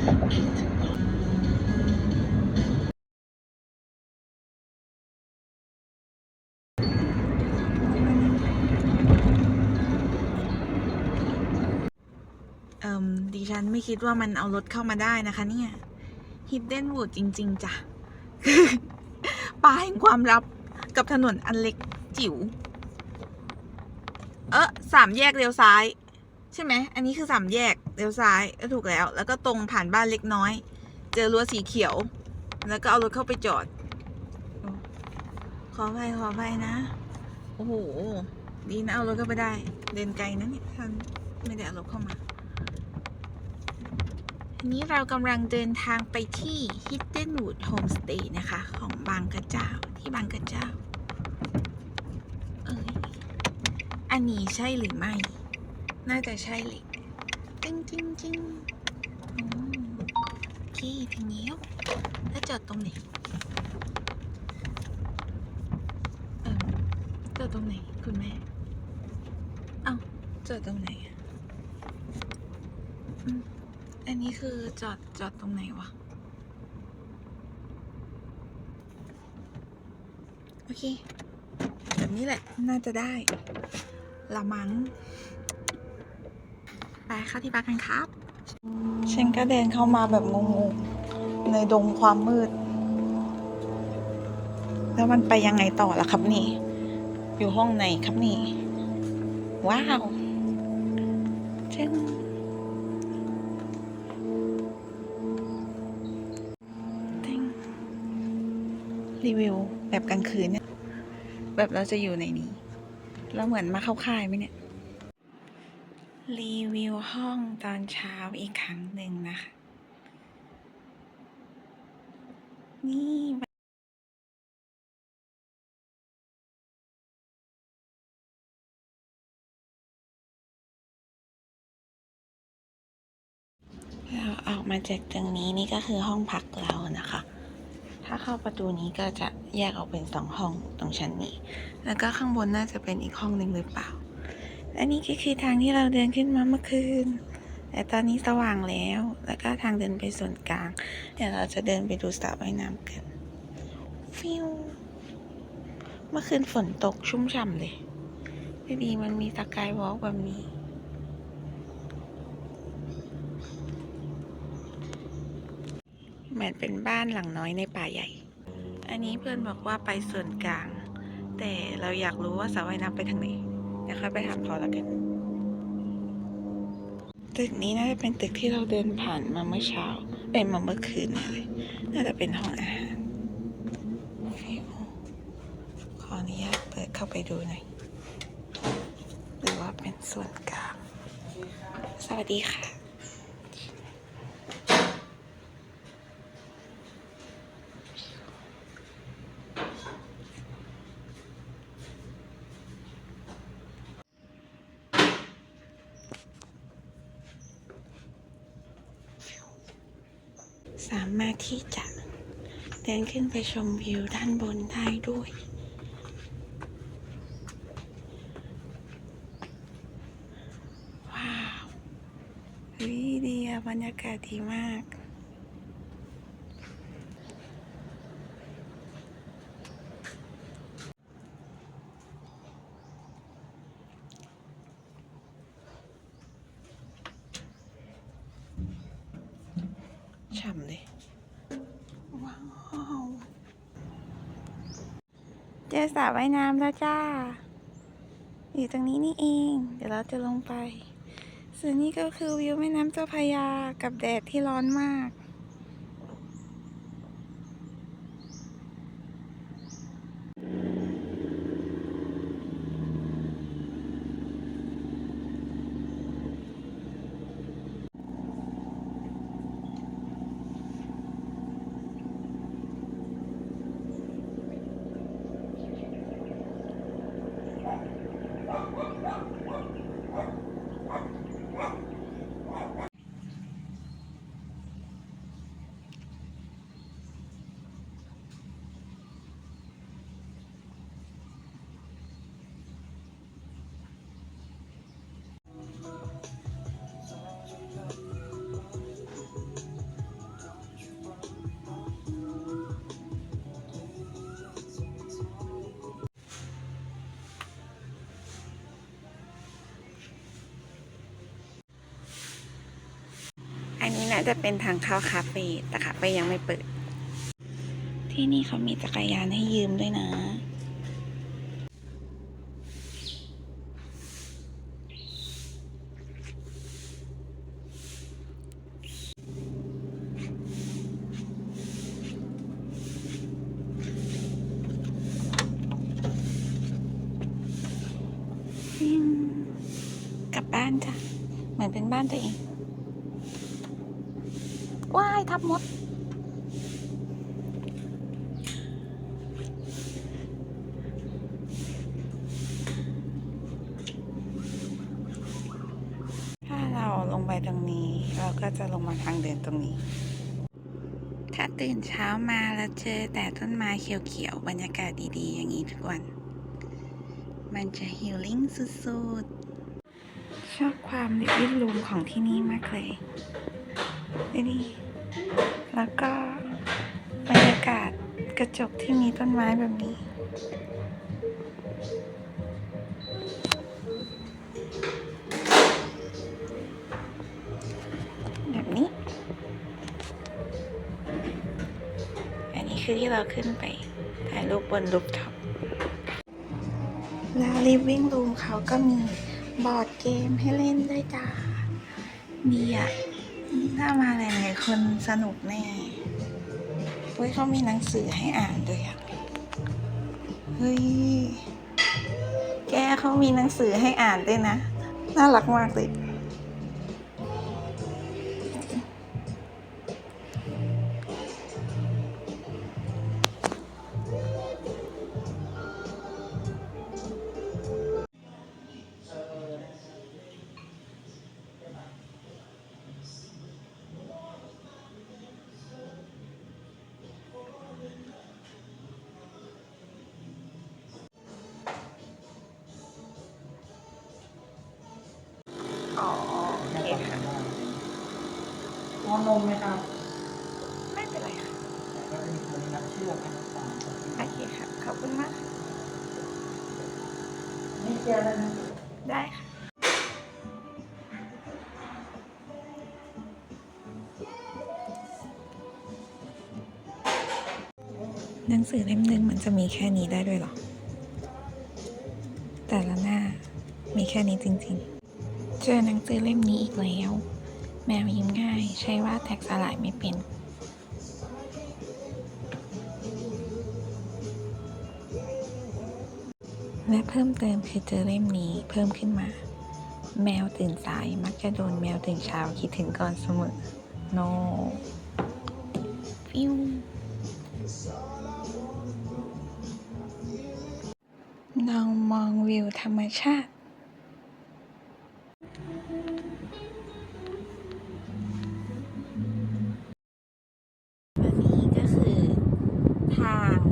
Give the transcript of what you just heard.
เอิมดิฉันไม่คิดว่ามันเอารถเข้ามาได้นะคะเนี่ย Hidden Wood จริง ๆจ้ะป่าแห่งความลับกับถนนอันเล็กจิ๋ว เออสามแยกเลี้ยวซ้าย ใช่ไหม อันนี้คือสามแยกเลี้ยวซ้ายก็ถูกแล้ว แล้วก็ตรงผ่านบ้านเล็กน้อย เจอรั้วสีเขียว แล้วก็เอารถเข้าไปจอด ขออภัยขออภัยนะ โอ้โห ดีนะเอารถเข้าไปได้ เดินไกลนะเนี่ยท่านไม่ได้เอารถเข้ามาทีนี้เรากำลังเดินทางไปที่ Hidden Wood Homestay นะคะ ของบางกระเจ้าที่บางกระเจ้า เอ้ย อันนี้ใช่หรือไม่ น่าจะใช่เลยจริงจริงจริงอืมโอเคถึงแล้วแล้วจอดตรงไหนเออจอดตรงไหน คุณแม่ เอ้าจอดตรงไหนอะอันนี้คือจอดจอดตรงไหนวะ โอเค แบบนี้แหละ น่าจะได้ ละมัง้ง ไปเข้าที่พักกันครับฉันก็เดินเข้ามาแบบงงๆ ในดงความมืด แล้วมันไปยังไงต่อล่ะครับนี่ อยู่ห้องไหนครับนี่ ว้าวเจ้งเจ้งรีวิวแบบกลางคืนเนี่ย แบบเราจะอยู่ในนี้ แล้วเหมือนมาเข้าค่ายไหมเนี่ย รีวิวห้องตอนเช้าอีกครั้งหนึ่งนะคะ นี่เราออกมาจากตรงนี้นี่ก็คือห้องพักเรานะคะ ถ้าเข้าประตูนี้ก็จะแยกออกเป็นสองห้องตรงชั้นนี้ แล้วก็ข้างบนน่าจะเป็นอีกห้องหนึ่งหรือเปล่า และนี่ก็คือทางที่เราเดินขึ้นมาเมื่อคืน แต่ตอนนี้สว่างแล้ว แล้วก็ทางเดินไปส่วนกลาง เดี๋ยวเราจะเดินไปดูสระว่ายน้ำกันฟิวเมื่อคืนฝนตกชุ่มฉ่ำเลยพี่ดีมันมีสกายวอล์กแบบนี้เหมือนเป็นบ้านหลังน้อยในป่าใหญ่ อันนี้เพื่อนบอกว่าไปส่วนกลาง แต่เราอยากรู้ว่าสระว่ายน้ำไปทางไหน ดี๋ยวค่อยไปหาเขาแล้วกัน ตึกนี้น่าจะเป็นตึกที่เราเดินผ่านมาเมื่อเช้าเอ้ยมาเมื่อคืนเลย น่าจะเป็นห้องอาหารขออนุญาตเปิดเข้าไปดูหน่อย หรือว่าเป็นส่วนกลาง สวัสดีค่ะ สามารถที่จะเดินขึ้นไปชมวิวด้านบนได้ด้วย ว้าวเฮ้ยดีอะบรรยากาศดีมาก ฉ่ำเลยว้าวเจอสระว่ายน้ำแล้วจ้า อยู่ตรงนี้นี่เอง เดี๋ยวเราจะลงไปส่วนนี้ก็คือวิวแม่น้ำเจ้าพยากับแดดที่ร้อนมาก อันนี้น่าจะเป็นทางเข้าคาเฟ่แต่คาเฟ่ยังไม่เปิด ที่นี่เขามีจักรยานให้ยืมด้วยนะ กลับบ้านจ้ะ เหมือนเป็นบ้านตัวเอง ว้ายทับมด ถ้าเราลงไปตรงนี้ เราก็จะลงมาทางเดินตรงนี้ ถ้าตื่นเช้ามาแล้วเจอแต่ต้นไม้เขียวๆ บรรยากาศดีๆ อย่างนี้ทุกวัน มันจะฮิลลิ่งสุดๆ ชอบความลิบบิ้นรูมของที่นี่มากเลย ดูดิแล้วก็บรรยากาศกระจกที่มีต้นไม้แบบนี้ แบบนี้ อันนี้คือที่เราขึ้นไปถ่ายรูปบนรูปท็อปแล้ว living room เขาก็มีบอร์ดเกมให้เล่นด้วยจ้าดีอะ ถ้ามาหลายๆคนสนุกแน่เฮ้ยเขามีหนังสือให้อ่านด้วยอะเฮ้ย แกเขามีหนังสือให้อ่านด้วยนะ น่ารักมากเลย อ๋อโอเคค่ะงอนนมไหมครับไม่เป็นไรค่ะแต่ก็จะมีคนนับเชือกให้นับตามโอเคค่ะ ขอบคุณมากนี่แก้วแล้วนะได้ค่ะหนังสือเล่มหนึ่งมันจะมีแค่นี้ได้ด้วยเหรอ แต่ละหน้ามีแค่นี้จริง ๆ เจอหนังสือเล่มนี้อีกแล้ว แมวยิ้มง่าย ใช้ว่าแท็กสลายไม่เป็น และเพิ่มเติมคือเจอเล่มนี้เพิ่มขึ้นมา แมวตื่นสายมักจะโดนแมวตื่นเช้าคิดถึงก่อนเสมอโนฟิวเรามองวิวธรรมชาติ ทาง